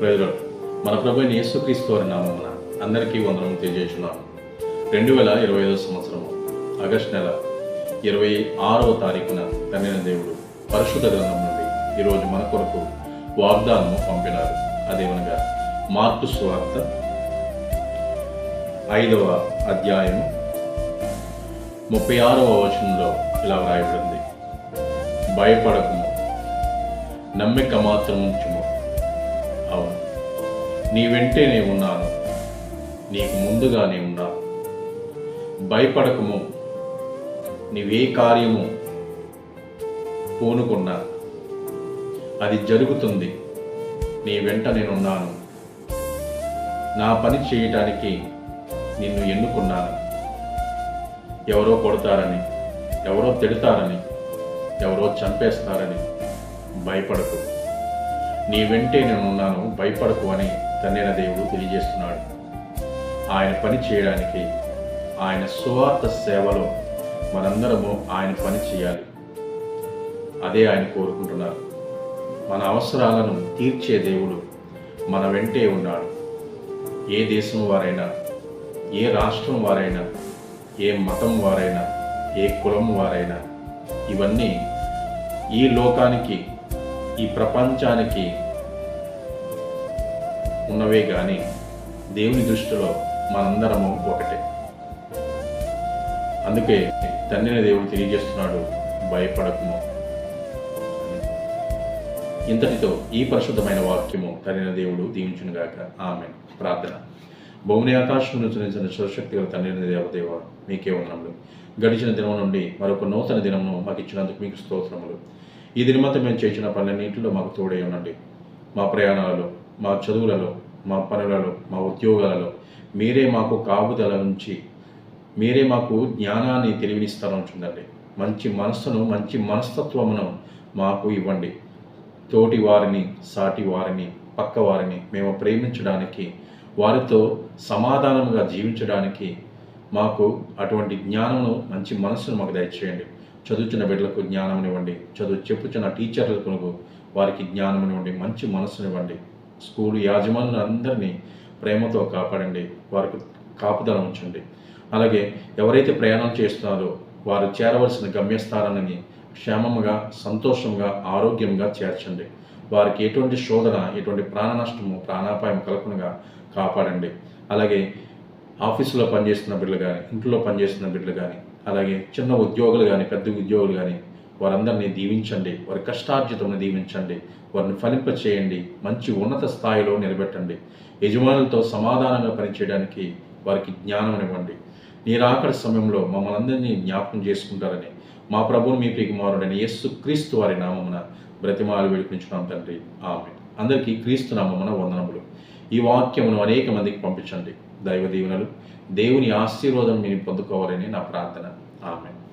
ప్రజలు మన ప్రభు యేసుక్రీస్తు వారి నామమున అందరికీ వందనం తెలియజేస్తున్నాను. రెండు వేల ఇరవై ఐదో సంవత్సరము ఆగస్టు నెల ఇరవై ఆరవ తారీఖున తండ్రిన దేవుడు పరిశుద్ధ గ్రంథం నుండి ఈరోజు మన కొరకు వాగ్దానము పంపినారు అదేమనగా మార్పు స్వార్థ ఐదవ అధ్యాయం ముప్పై ఆరవ వచనంలో ఇలా వ్రాయబడింది. భయపడకము నమ్మిక మాత్రం ఉంచుము అవును నీ వెంటే నేను ఉన్నాను. నీకు ముందుగానే ఉన్నాను. భయపడకము. నీవే కార్యము పూనుకున్నా. అది జరుగుతుంది. నీ వెంట నేనున్నాను నా పని చేయటానికి నిన్ను ఎన్నుకున్నాను. ఎవరో కొడతారని ఎవరో తిడతారని ఎవరో చంపేస్తారని భయపడకు. నీ వెంటే నేనున్నాను భయపడకు అని తండ్రిన దేవుడు తెలియజేస్తున్నాడు. ఆయన పని చేయడానికి ఆయన సువార్త సేవలో మనందరము ఆయన పని చేయాలి. అదే ఆయన కోరుకుంటున్నారు. మన అవసరాలను తీర్చే దేవుడు మన వెంటే ఉన్నాడు. ఏ దేశం వారైనా ఏ రాష్ట్రం వారైనా ఏ మతం వారైనా ఏ కులం వారైనా ఇవన్నీ ఈ లోకానికి ఈ ప్రపంచానికి ఉన్నవే కానీ దేవుని దృష్టిలో మనందరము ఒకటే. అందుకే తండ్రిని దేవుడు తెలియజేస్తున్నాడు భయపడకము. ఇంతటితో ఈ పరిశుద్ధమైన వాక్యము తండ్రిన దేవుడు దీవించునుగాక ఆమె ప్రార్థన. భూమిని ఆకాశం నుంచి నిలిచిన శివశక్తి గల తండ్రిని దేవదేవ మీకే వందనములు. గడిచిన దినం నుండి మరొక నూతన దినమును మాకు ఇచ్చినందుకు మీకు స్తోత్రములు. ఈ దినమంతా మేము చేసిన పనులన్నింటిలో మాకు తోడే ఉండండి. మా ప్రయాణాలలో మా చదువులలో మా పనులలో మా ఉద్యోగాలలో మీరే మాకు కాపుదల ఉంచి మీరే మాకు జ్ఞానాన్ని తెలివినిస్తాను ఉండండి మంచి మనస్సును మంచి మనస్తత్వమును మాకు ఇవ్వండి. తోటి వారిని సాటి వారిని పక్క వారిని మేము ప్రేమించడానికి వారితో సమాధానంగా జీవించడానికి మాకు అటువంటి జ్ఞానమును మంచి మనస్సును మాకు దయచేయండి. చదువుతున్న బిడ్డలకు జ్ఞానం ఇవ్వండి. చదువు చెప్పుచున్న టీచర్లకు వారికి జ్ఞానంనివ్వండి మంచి మనస్సునివ్వండి స్కూల్ యాజమానులు అందరినీ ప్రేమతో కాపాడండి. వారికి కాపుదల ఉంచండి. అలాగే ఎవరైతే ప్రయాణం చేస్తున్నారో వారు చేరవలసిన గమ్యస్థానాన్ని క్షేమముగా సంతోషంగా ఆరోగ్యంగా చేర్చండి. వారికి ఎటువంటి శోధన ఎటువంటి ప్రాణ నష్టము ప్రాణాపాయం కలగకుండా కాపాడండి. అలాగే ఆఫీసులో పనిచేస్తున్న బిడ్డలు కానీ ఇంట్లో పనిచేస్తున్న బిడ్డలు కానీ అలాగే చిన్న ఉద్యోగులు కానీ పెద్ద ఉద్యోగులు కానీ వారందరినీ దీవించండి వారి కష్టార్జితంను దీవించండి వారిని ఫలింప చేయండి మంచి ఉన్నత స్థాయిలో నిలబెట్టండి. యజమానులతో సమాధానంగా పనిచేయడానికి వారికి జ్ఞానం ఇవ్వండి. నీరాకడి సమయంలో మమ్మల్ని అందరినీ జ్ఞాపకం చేసుకుంటారని మా ప్రభువుని మీ ప్రియకుమారుడని యస్సు క్రీస్తు వారి నామమున బ్రతిమాలు విడిపించుకున్నాం తండ్రి. ఆమె అందరికీ క్రీస్తు నామమున వందనములు. ఈ వాక్యమును అనేక మందికి పంపించండి. దైవ దీవెనలు. దేవుని ఆశీర్వాదం మీరు పొందుకోవాలని నా ప్రార్థన. ఆమె